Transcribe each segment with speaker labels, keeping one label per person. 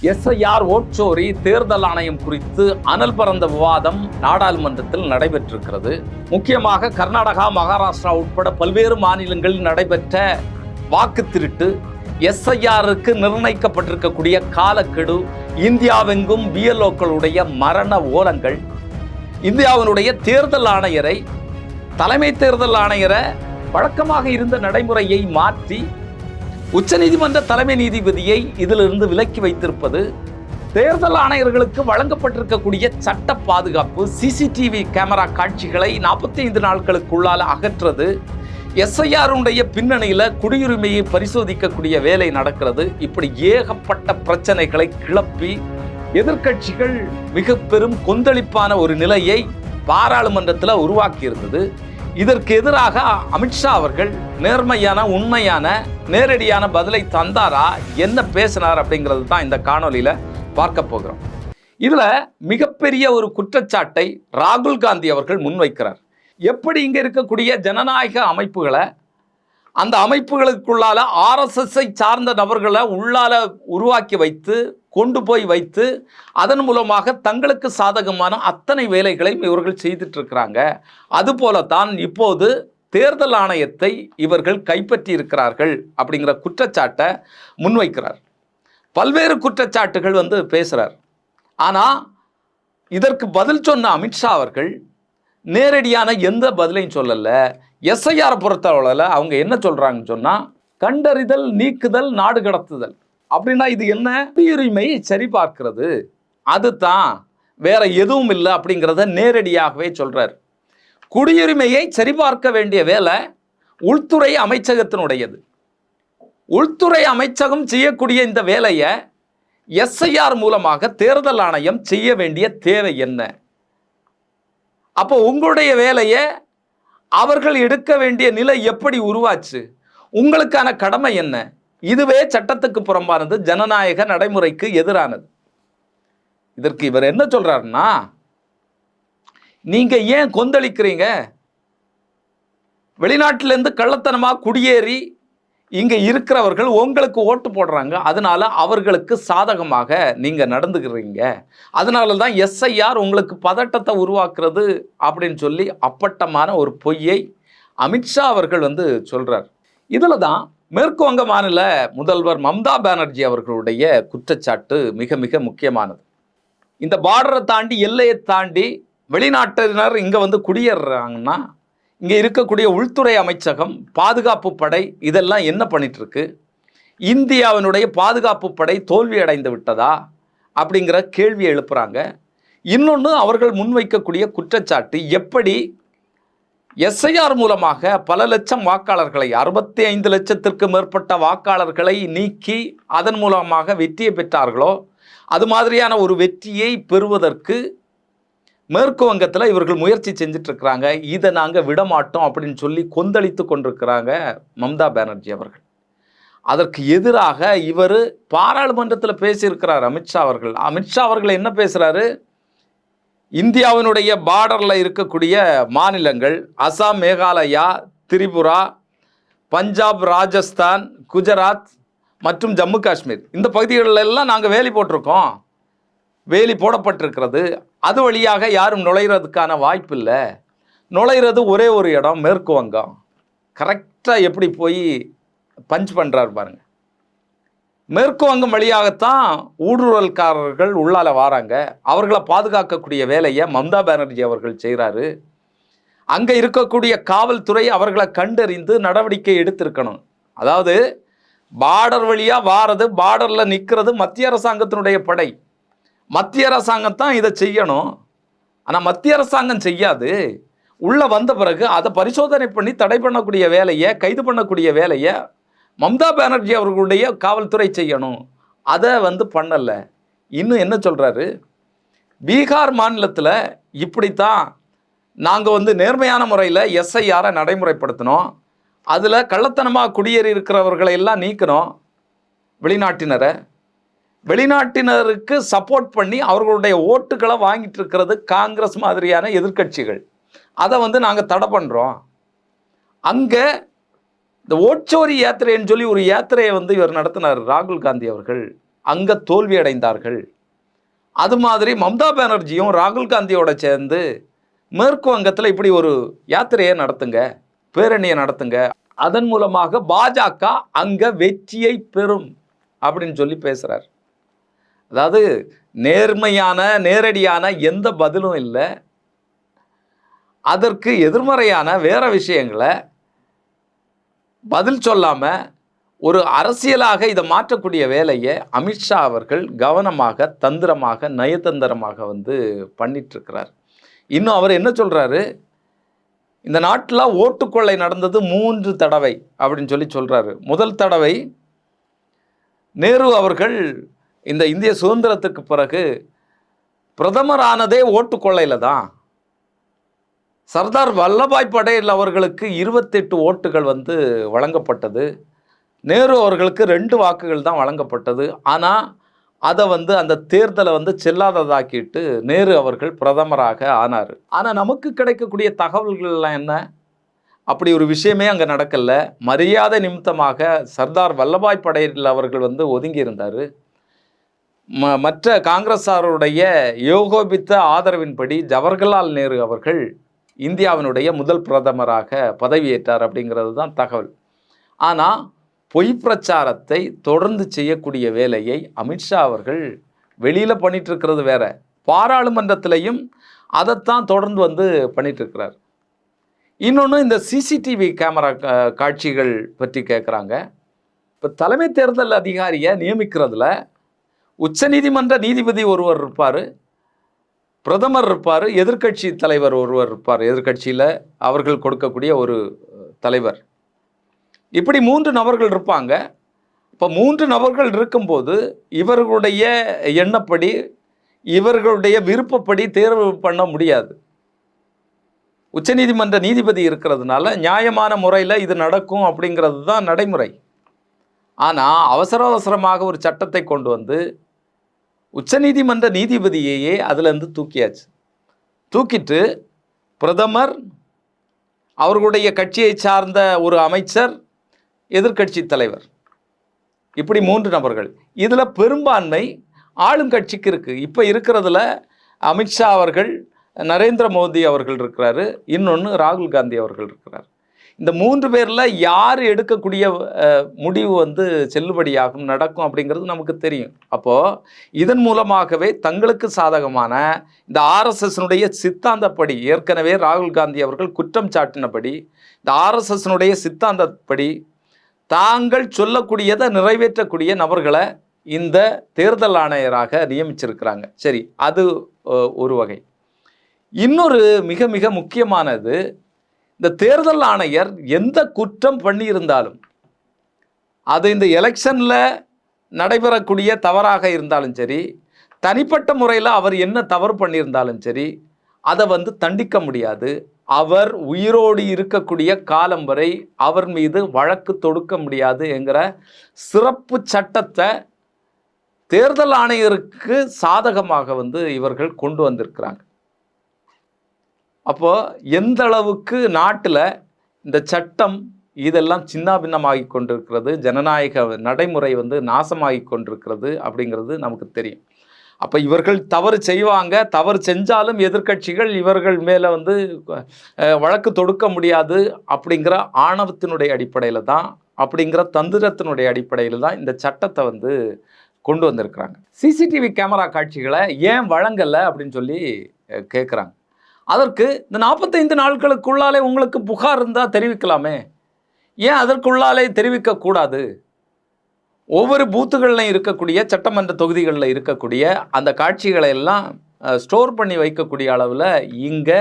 Speaker 1: SIR ஓட்சோரி தேர்தல் ஆணையம் குறித்து அனல் பறந்த விவாதம் நாடாளுமன்றத்தில் நடைபெற்றிருக்கிறது. முக்கியமாக கர்நாடகா மகாராஷ்டிரா உட்பட பல்வேறு மாநிலங்களில் நடைபெற்ற வாக்கு திருட்டு எஸ்ஐஆருக்கு நிர்ணயிக்கப்பட்டிருக்கக்கூடிய காலக்கெடு இந்தியாவெங்கும் பிஎல்ஓக்களுடைய மரண ஓலங்கள் இந்தியாவினுடைய தேர்தல் ஆணையரை தலைமை தேர்தல் ஆணையரை வழக்கமாக இருந்த நடைமுறையை மாற்றி உச்சநீதிமன்ற தலைமை நீதிபதியை இதிலிருந்து விலக்கி வைத்திருப்பது தேர்தல் ஆணையர்களுக்கு வழங்கப்பட்டிருக்கக்கூடிய சட்ட பாதுகாப்பு சிசிடிவி கேமரா காட்சிகளை நாற்பத்தி ஐந்து நாட்களுக்குள்ளால் அகற்றுறது எஸ்ஐஆருடைய பின்னணியில் குடியுரிமையை பரிசோதிக்கக்கூடிய வேலை நடக்கிறது. இப்படி ஏகப்பட்ட பிரச்சனைகளை கிளப்பி எதிர்க்கட்சிகள் மிக பெரும் கொந்தளிப்பான ஒரு நிலையை பாராளுமன்றத்தில் உருவாக்கி இருந்தது இதற்கு எதிராக அமித்ஷா அவர்கள் நேர்மையான உண்மையான நேரடியான பதிலை தந்தாரா? என்ன பேசினார்? அப்படிங்கிறது தான் இந்த காணொலியில் பார்க்க போகிறோம். இதில் மிகப்பெரிய ஒரு குற்றச்சாட்டை ராகுல் காந்தி அவர்கள் முன்வைக்கிறார். எப்படி இங்கே இருக்கக்கூடிய ஜனநாயக அமைப்புகளை அந்த அமைப்புகளுக்குள்ளால ஆர்எஸ்எஸ்ஐ சார்ந்த நபர்களை உள்ளால உருவாக்கி வைத்து கொண்டு போய் வைத்து அதன் மூலமாக தங்களுக்கு சாதகமான அத்தனை வேலைகளையும் இவர்கள் செய்துட்டு இருக்கிறாங்க அதுபோலத்தான் இப்போது தேர்தல் ஆணையத்தை இவர்கள் கைப்பற்றி இருக்கிறார்கள் அப்படிங்கிற குற்றச்சாட்டை முன்வைக்கிறார். பல்வேறு குற்றச்சாட்டுகள் வந்து பேசுகிறார் ஆனால் இதற்கு பதில் சொன்ன அமித்ஷா அவர்கள் நேரடியான எந்த பதிலையும் சொல்லலை. எஸ்ஐஆர் பொறுத்தளவில் அவங்க என்ன சொல்கிறாங்கன்னு சொன்னால் கண்டறிதல் நீக்குதல் நாடு கடத்துதல். அப்படின்னா இது என்ன? குடியுரிமை சரிபார்க்கிறது. அதுதான் வேற எதுவும் இல்லை அப்படிங்கிறத நேரடியாகவே சொல்கிறார் குடியுரிமையை சரிபார்க்க வேண்டிய வேலை உள்துறை அமைச்சகத்தினுடையது. உள்துறை அமைச்சகம் செய்யக்கூடிய இந்த வேலையை எஸ்ஐஆர் மூலமாக தேர்தல் ஆணையம் செய்ய வேண்டிய தேவை என்ன? அப்போ உங்களுடைய வேலையை அவர்கள் எடுக்க வேண்டிய நிலை எப்படி உருவாச்சு? உங்களுக்கான கடமை என்ன? இதுவே சட்டத்துக்கு புறம்பானது ஜனநாயக நடைமுறைக்கு எதிரானது. இதற்கு இவர் என்ன சொல்றாருன்னா நீங்க ஏன் கொந்தளிக்கிறீங்க? வெளிநாட்டிலேருந்து கள்ளத்தனமாக குடியேறி இங்கே இருக்கிறவர்கள் உங்களுக்கு ஓட்டு போடுறாங்க. அதனால அவர்களுக்கு சாதகமாக நீங்கள் நடந்துக்கிறீங்க அதனால தான் எஸ்ஐஆர் உங்களுக்கு பதட்டத்தை உருவாக்குறது அப்படின்னு சொல்லி அப்பட்டமான ஒரு பொய்யை அமித்ஷா அவர்கள் வந்து சொல்கிறார் இதில் தான் மேற்கு வங்க மாநில முதல்வர் மம்தா பானர்ஜி அவர்களுடைய குற்றச்சாட்டு மிக மிக முக்கியமானது. இந்த பார்டரை தாண்டி எல்லையை தாண்டி வெளிநாட்டினர் இங்கே வந்து குடியேறுறாங்கன்னா இங்கே இருக்கக்கூடிய உள்துறை அமைச்சகம் பாதுகாப்பு படை இதெல்லாம் என்ன பண்ணிகிட்ருக்கு இந்தியாவினுடைய பாதுகாப்பு படை தோல்வி அடைந்து விட்டதா? அப்படிங்கிற கேள்வியை எழுப்புகிறாங்க இன்னொன்று அவர்கள் முன்வைக்கக்கூடிய குற்றச்சாட்டு எப்படி எஸ்ஐஆர் மூலமாக பல லட்சம் வாக்காளர்களை அறுபத்தி ஐந்து லட்சத்திற்கு மேற்பட்ட வாக்காளர்களை நீக்கி அதன் மூலமாக வெற்றியை பெற்றார்களோ அது மாதிரியான ஒரு வெற்றியை பெறுவதற்கு மேற்கு வங்கத்தில் இவர்கள் முயற்சி செஞ்சுட்டு இருக்கிறாங்க இதை நாங்கள் விடமாட்டோம் அப்படின்னு சொல்லி கொந்தளித்து கொண்டிருக்கிறாங்க மம்தா பானர்ஜி அவர்கள். அதற்கு எதிராக இவர் பாராளுமன்றத்தில் பேசியிருக்கிறார் அமித்ஷா அவர்கள். அமித்ஷா அவர்கள் என்ன பேசுகிறாரு இந்தியாவினுடைய பார்டரில் இருக்கக்கூடிய மாநிலங்கள் அசாம் மேகாலயா திரிபுரா பஞ்சாப் ராஜஸ்தான் குஜராத் மற்றும் ஜம்மு காஷ்மீர். இந்த பகுதிகளில் எல்லாம் நாங்கள் வேலி போட்டிருக்கோம். வேலி போடப்பட்டிருக்கிறது. அது வழியாக யாரும் நுழையிறதுக்கான வாய்ப்பு இல்லை நுழையிறது ஒரே ஒரு இடம் மேற்கு வங்கம். கரெக்டாக எப்படி போய் பஞ்ச் பண்ணுறாரு பாருங்க. மேற்கு வங்கம் வழியாகத்தான் ஊடுருவல்காரர்கள் உள்ளால வராங்க. அவர்களை பாதுகாக்கக்கூடிய வேலையை மம்தா பானர்ஜி அவர்கள் செய்கிறாரு அங்கே இருக்கக்கூடிய காவல்துறை அவர்களை கண்டறிந்து நடவடிக்கை எடுத்திருக்கணும். அதாவது பார்டர் வழியாக வாரது பார்டரில் நிற்கிறது மத்திய அரசாங்கத்தினுடைய படை. மத்திய அரசாங்கம் தான் இதை செய்யணும். ஆனால் மத்திய அரசாங்கம் செய்யாது. உள்ளே வந்த பிறகு அதை பரிசோதனை பண்ணி தடை பண்ணக்கூடிய வேலையை கைது பண்ணக்கூடிய வேலையை மம்தா பானர்ஜி அவர்களுடைய காவல்துறை செய்யணும். அதை வந்து பண்ணலை. இன்னும் என்ன சொல்கிறாரு பீகார் மாநிலத்தில் இப்படித்தான் நாங்கள் வந்து நேர்மையான முறையில் எஸ்ஐஆரை நடைமுறைப்படுத்தினோம். அதில் கள்ளத்தனமாக குடியேறி இருக்கிறவர்களை எல்லாம் நீக்கணும் வெளிநாட்டினரை. வெளிநாட்டினருக்கு சப்போர்ட் பண்ணி அவர்களுடைய ஓட்டுகளை வாங்கிட்டு இருக்கிறது காங்கிரஸ் மாதிரியான எதிர்க்கட்சிகள். அதை வந்து நாங்கள் தடை பண்ணுறோம் அங்கே இந்த ஓட்சோரி யாத்திரைன்னு சொல்லி ஒரு யாத்திரையை வந்து இவர் நடத்தினார் ராகுல் காந்தி அவர்கள். அங்கே தோல்வி அடைந்தார்கள். அது மாதிரி மம்தா பானர்ஜியும் ராகுல் காந்தியோட சேர்ந்து மேற்கு வங்கத்தில் இப்படி ஒரு யாத்திரையை நடத்துங்க பேரணியை நடத்துங்க. அதன் மூலமாக பாஜக அங்கே வெற்றியை பெறும் அப்படின்னு சொல்லி பேசுகிறார் அதாவது நேர்மையான நேரடியான எந்த பதிலும் இல்லை. அதற்கு எதிர்மறையான வேறு விஷயங்களை பதில் சொல்லாமல் ஒரு அரசியலாக இதை மாற்றக்கூடிய வேலையை அமித்ஷா அவர்கள் கவனமாக தந்திரமாக நயதந்திரமாக வந்து பண்ணிகிட்ருக்கிறார் இன்னும் அவர் என்ன சொல்கிறாரு இந்த நாட்டில் ஓட்டுக்கொள்ளை நடந்தது மூன்று தடவை அப்படின்னு சொல்லி சொல்கிறாரு முதல் தடவை நேரு அவர்கள் இந்த இந்திய சுதந்திரத்துக்கு பிறகு பிரதமரானதே ஓட்டுக்கொள்ளையில தான். சர்தார் வல்லபாய் படேல் அவர்களுக்கு இருபத்தெட்டு ஓட்டுகள் வந்து வழங்கப்பட்டது. நேரு அவர்களுக்கு ரெண்டு வாக்குகள் தான் வழங்கப்பட்டது. ஆனால் அதை வந்து அந்த தேர்தலை வந்து செல்லாததாக்கிட்டு நேரு அவர்கள் பிரதமராக ஆனார். ஆனால் நமக்கு கிடைக்கக்கூடிய தகவல்கள்லாம் என்ன? அப்படி ஒரு விஷயமே அங்கே நடக்கல. மரியாதை நிமித்தமாக சர்தார் வல்லபாய் படேல் அவர்கள் வந்து ஒதுங்கி இருந்தார். ம மற்ற காங்கிரஸாருடைய யோகோபித்த ஆதரவின்படி ஜவஹர்லால் நேரு அவர்கள் இந்தியாவினுடைய முதல் பிரதமராக பதவியேற்றார் அப்படிங்கிறது தான் தகவல். ஆனால் பொய் பிரச்சாரத்தை தொடர்ந்து செய்யக்கூடிய வேலையை அமித்ஷா அவர்கள் வெளியில் பண்ணிகிட்ருக்கிறது வேற. பாராளுமன்றத்திலையும் அதைத்தான் தொடர்ந்து வந்து பண்ணிகிட்ருக்கிறார் இன்னொன்று இந்த சிசிடிவி கேமரா கா- காட்சிகள் பற்றி கேட்குறாங்க இப்போ தலைமை தேர்தல் அதிகாரியை நியமிக்கிறதுல உச்சநீதிமன்ற நீதிபதி ஒருவர் இருப்பார். பிரதமர் இருப்பார் எதிர்க்கட்சி தலைவர் ஒருவர் இருப்பார். எதிர்க்கட்சியில் அவர்கள் கொடுக்கக்கூடிய ஒரு தலைவர். இப்படி மூன்று நபர்கள் இருப்பாங்க. இப்போ மூன்று நபர்கள் இருக்கும்போது இவர்களுடைய எண்ணப்படி இவர்களுடைய விருப்பப்படி தேர்வு பண்ண முடியாது. உச்சநீதிமன்ற நீதிபதி இருக்கிறதுனால நியாயமான முறையில் இது நடக்கும் அப்படிங்கிறது தான் நடைமுறை. ஆனால் அவசர அவசரமாக ஒரு சட்டத்தை கொண்டு வந்து உச்சநீதிமன்ற நீதிபதியையே அதுலேருந்து தூக்கியாச்சு. தூக்கிட்டு பிரதமர் அவர்களுடைய கட்சியை சார்ந்த ஒரு அமைச்சர் எதிர்க்கட்சி தலைவர். இப்படி மூன்று நபர்கள். இதில் பெரும்பான்மை ஆளும் கட்சிக்கு இருக்குது இப்போ இருக்கிறதுல அமித்ஷா அவர்கள் நரேந்திர மோடி அவர்கள் இருக்கிறாரு. இன்னொன்று ராகுல் காந்தி அவர்கள் இருக்கிறார். இந்த மூன்று பேரில் யார் எடுக்கக்கூடிய முடிவு வந்து செல்லுபடியாகும் நடக்கும் அப்படிங்கிறது நமக்கு தெரியும். அப்போது இதன் மூலமாகவே தங்களுக்கு சாதகமான இந்த ஆர்எஸ்எஸ்னுடைய சித்தாந்தப்படி ஏற்கனவே ராகுல் காந்தி அவர்கள் குற்றம் சாட்டினபடி இந்த ஆர்எஸ்எஸ்னுடைய சித்தாந்தப்படி தாங்கள் சொல்லக்கூடியதை நிறைவேற்றக்கூடிய நபர்களை இந்த தேர்தல் ஆணையராக நியமிச்சிருக்கிறாங்க. சரி அது ஒரு வகை. இன்னொரு மிக மிக முக்கியமானது இந்த தேர்தல் ஆணையர் எந்த குற்றம் பண்ணியிருந்தாலும் அது இந்த எலெக்ஷனில் நடைபெறக்கூடிய தவறாக இருந்தாலும் சரி தனிப்பட்ட முறையில் அவர் என்ன தவறு பண்ணியிருந்தாலும் சரி அதை வந்து தண்டிக்க முடியாது. அவர் உயிரோடு இருக்கக்கூடிய காலம் வரை அவர் மீது வழக்கு தொடுக்க முடியாது என்கிற சிறப்பு சட்டத்தை தேர்தல் ஆணையருக்கு சாதகமாக வந்து இவர்கள் கொண்டு வந்திருக்கிறாங்க. அப்போது எந்த அளவுக்கு நாட்டில் இந்த சட்டம் இதெல்லாம் சின்னாபின்னமாகி கொண்டிருக்கிறது ஜனநாயக நடைமுறை வந்து நாசமாகி கொண்டிருக்கிறது அப்படிங்கிறது நமக்கு தெரியும். அப்போ இவர்கள் தவறு செய்வாங்க தவறு செஞ்சாலும் எதிர்க்கட்சிகள் இவர்கள் மேலே வந்து வழக்கு தொடுக்க முடியாது அப்படிங்கிற ஆணவத்தினுடைய அடிப்படையில் தான் அப்படிங்கிற தந்திரத்தினுடைய அடிப்படையில் தான் இந்த சட்டத்தை வந்து கொண்டு வந்திருக்கிறாங்க. சிசிடிவி கேமரா காட்சிகளை ஏன் வழங்கலை அப்படின்னு சொல்லி கேட்குறாங்க அதற்கு இந்த நாற்பத்தைந்து நாட்களுக்குள்ளாலே உங்களுக்கு புகார் இருந்தால் தெரிவிக்கலாமே. ஏன் அதற்குள்ளாலே தெரிவிக்கக்கூடாது? ஒவ்வொரு பூத்துகளில் இருக்கக்கூடிய சட்டமன்ற தொகுதிகளில் இருக்கக்கூடிய அந்த காட்சிகளை எல்லாம் ஸ்டோர் பண்ணி வைக்கக்கூடிய அளவில் இங்கே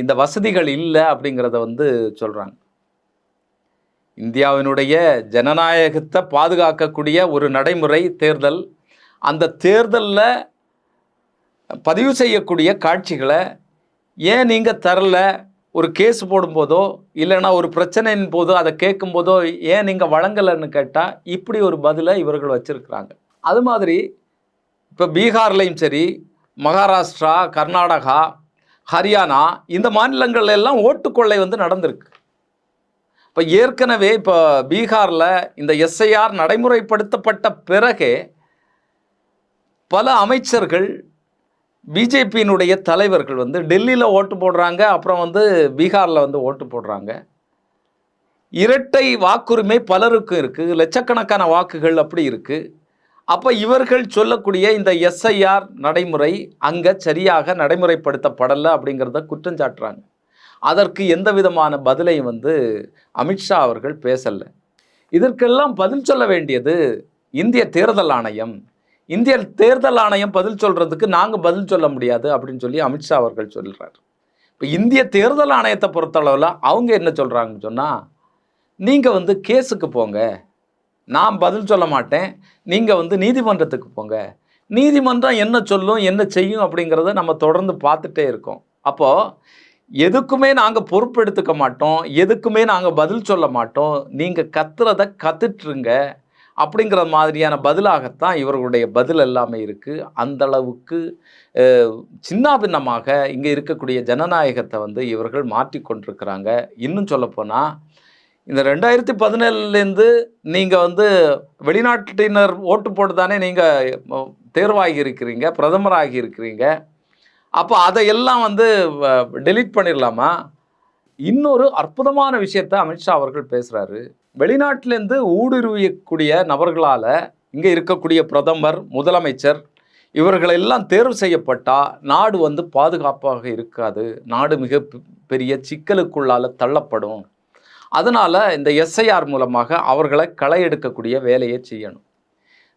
Speaker 1: இந்த வசதிகள் இல்லை அப்படிங்கிறத வந்து சொல்கிறாங்க இந்தியாவினுடைய ஜனநாயகத்தை பாதுகாக்கக்கூடிய ஒரு நடைமுறை தேர்தல் அந்த தேர்தலில் பதிவு செய்யக்கூடிய காட்சிகளை ஏன் நீங்கள் தரல? ஒரு கேஸ் போடும்போதோ இல்லைன்னா ஒரு பிரச்சனையின் போதோ அதை கேட்கும்போதோ ஏன் நீங்கள் வழங்கலைன்னு கேட்டால் இப்படி ஒரு பதிலை இவர்கள் வச்சுருக்கிறாங்க. அது மாதிரி இப்போ பீகார்லேயும் சரி மகாராஷ்டிரா கர்நாடகா ஹரியானா இந்த மாநிலங்கள்ல எல்லாம் ஓட்டுக்கொள்ளை வந்து நடந்திருக்கு. இப்போ ஏற்கனவே இப்போ பீகாரில் இந்த எஸ்ஐஆர் நடைமுறைப்படுத்தப்பட்ட பிறகே பல அமைச்சர்கள் பிஜேபியினுடைய தலைவர்கள் வந்து டெல்லியில் ஓட்டு போடுறாங்க அப்புறம் வந்து பீகாரில் வந்து ஓட்டு போடுறாங்க. இரட்டை வாக்குரிமை பலருக்கும் இருக்குது லட்சக்கணக்கான வாக்குகள் அப்படி இருக்குது அப்போ இவர்கள் சொல்லக்கூடிய இந்த எஸ்ஐஆர் நடைமுறை அங்கே சரியாக நடைமுறைப்படுத்தப்படலை அப்படிங்கிறத குற்றம் சாட்டுறாங்க. அதற்கு எந்த விதமான பதிலையும் வந்து அமித்ஷா அவர்கள் பேசலை. இதற்கெல்லாம் பதில் சொல்ல வேண்டியது இந்திய தேர்தல் ஆணையம். இந்திய தேர்தல் ஆணையம் பதில் சொல்றதுக்கு நாங்கள் பதில் சொல்ல முடியாது அப்படின்னு சொல்லி அமித்ஷா அவர்கள் சொல்கிறார் இப்போ இந்திய தேர்தல் ஆணையத்தை பொறுத்தளவில் அவங்க என்ன சொல்கிறாங்கன்னு சொன்னால் நீங்கள் வந்து கேஸுக்கு போங்க. நான் பதில் சொல்ல மாட்டேன். நீங்கள் வந்து நீதிமன்றத்துக்கு போங்க. நீதிமன்றம் என்ன சொல்லும் என்ன செய்யும் அப்படிங்கிறத நம்ம தொடர்ந்து பார்த்துட்டே இருக்கோம். அப்போது எதுக்குமே நாங்கள் பொறுப்பெடுத்துக்க மாட்டோம். எதுக்குமே நாங்கள் பதில் சொல்ல மாட்டோம். நீங்கள் கத்துறத கத்துட்ருங்க அப்படிங்கிற மாதிரியான பதிலாகத்தான் இவர்களுடைய பதில் எல்லாமே இருக்குது அந்தளவுக்கு சின்னாபின்னமாக இங்கே இருக்கக்கூடிய ஜனநாயகத்தை வந்து இவர்கள் மாற்றி கொண்டிருக்கிறாங்க. இன்னும் சொல்லப்போனால் இந்த ரெண்டாயிரத்தி பதினேழுலேருந்து நீங்கள் வந்து வெளிநாட்டினர் ஓட்டு போட்டு தானே நீங்கள் தேர்வாகி இருக்கிறீங்க பிரதமராகி இருக்கிறீங்க. அப்போ அதையெல்லாம் வந்து டெலீட் பண்ணிடலாமா? இன்னொரு அற்புதமான விஷயத்தை அமித்ஷா அவர்கள் பேசுகிறாரு வெளிநாட்டிலேருந்து ஊடுருவியக்கூடிய நபர்களால் இங்கே இருக்கக்கூடிய பிரதமர் முதலமைச்சர் இவர்களெல்லாம் தேர்வு செய்யப்பட்டால் நாடு வந்து பாதுகாப்பாக இருக்காது. நாடு மிக பெ- பெரிய சிக்கலுக்குள்ளால் தள்ளப்படும். அதனால் இந்த எஸ்ஐஆர் மூலமாக அவர்களை களை எடுக்கக்கூடிய வேலையை செய்யணும்.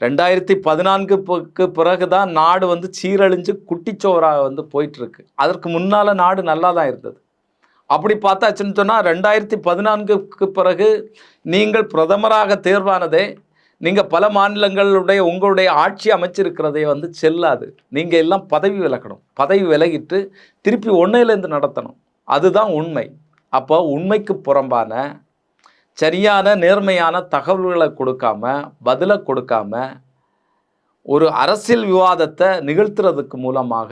Speaker 1: ரெண்டாயிரத்தி பதினான்குக்கு பிறகு தான் நாடு வந்து சீரழிஞ்சு குட்டிச்சோராக வந்து போயிட்டுருக்கு அதற்கு முன்னால் நாடு நல்லா தான் இருந்தது. அப்படி பார்த்தாச்சுன்னு சொன்னால் ரெண்டாயிரத்தி பதினான்குக்கு பிறகு நீங்கள் பிரதமராக தேர்வானதே நீங்கள் பல மாநிலங்களுடைய உங்களுடைய ஆட்சி அமைச்சிருக்கிறதே வந்து செல்லாது. நீங்கள் எல்லாம் பதவி விலக்கணும் பதவி விலகிட்டு திருப்பி ஒன்றையிலேருந்து நடத்தணும். அதுதான் உண்மை. அப்போ உண்மைக்கு புறம்பான சரியான நேர்மையான தகவல்களை கொடுக்காம பதிலை கொடுக்காம ஒரு அரசியல் விவாதத்தை நிகழ்த்துறதுக்கு மூலமாக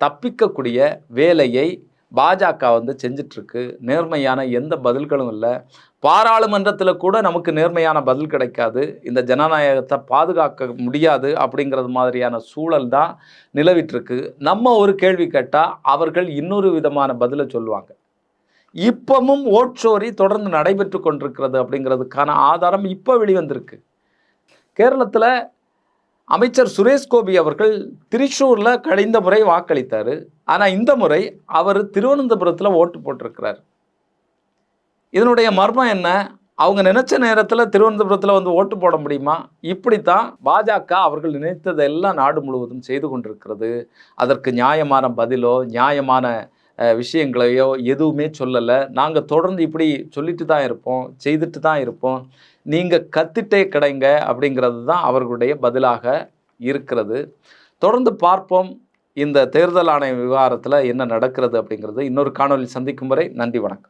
Speaker 1: தப்பிக்கக்கூடிய வேலையை பாஜக வந்து செஞ்சிட்ருக்கு. நேர்மையான எந்த பதில்களும் இல்லை. பாராளுமன்றத்தில் கூட நமக்கு நேர்மையான பதில் கிடைக்காது. இந்த ஜனநாயகத்தை பாதுகாக்க முடியாது அப்படிங்கிறது மாதிரியான சூழல் தான் நிலவிட்டுருக்கு நம்ம ஒரு கேள்வி கேட்டால் அவர்கள் இன்னொரு விதமான பதிலை சொல்லுவாங்க. இப்பமும் ஓட்சோரி தொடர்ந்து நடைபெற்று கொண்டிருக்கிறது அப்படிங்கிறதுக்கான ஆதாரம் இப்போ வெளிவந்திருக்கு. கேரளத்தில் அமைச்சர் சுரேஷ் கோபி அவர்கள் திரிச்சூரில் கழிந்த முறை வாக்களித்தார். ஆனால் இந்த முறை அவர் திருவனந்தபுரத்தில் ஓட்டு போட்டிருக்கிறார். இதனுடைய மர்மம் என்ன? அவங்க நினைச்ச நேரத்தில் திருவனந்தபுரத்தில் வந்து ஓட்டு போட முடியுமா? இப்படித்தான் பாஜக அவர்கள் நினைத்ததெல்லாம் நாடு முழுவதும் செய்து கொண்டிருக்கிறது. அதற்கு நியாயமான பதிலோ நியாயமான விஷயங்களையோ எதுவுமே சொல்லலை. நாங்கள் தொடர்ந்து இப்படி சொல்லிட்டு தான் இருப்போம் செய்துட்டு தான் இருப்போம். நீங்கள் கத்திட்டே கிடைங்க அப்படிங்கிறது தான் அவர்களுடைய பதிலாக இருக்கிறது. தொடர்ந்து பார்ப்போம். இந்த தேர்தல் ஆணைய விவகாரத்தில் என்ன நடக்கிறது அப்படிங்கிறது. இன்னொரு காணொலி சந்திக்கும் வரை நன்றி வணக்கம்.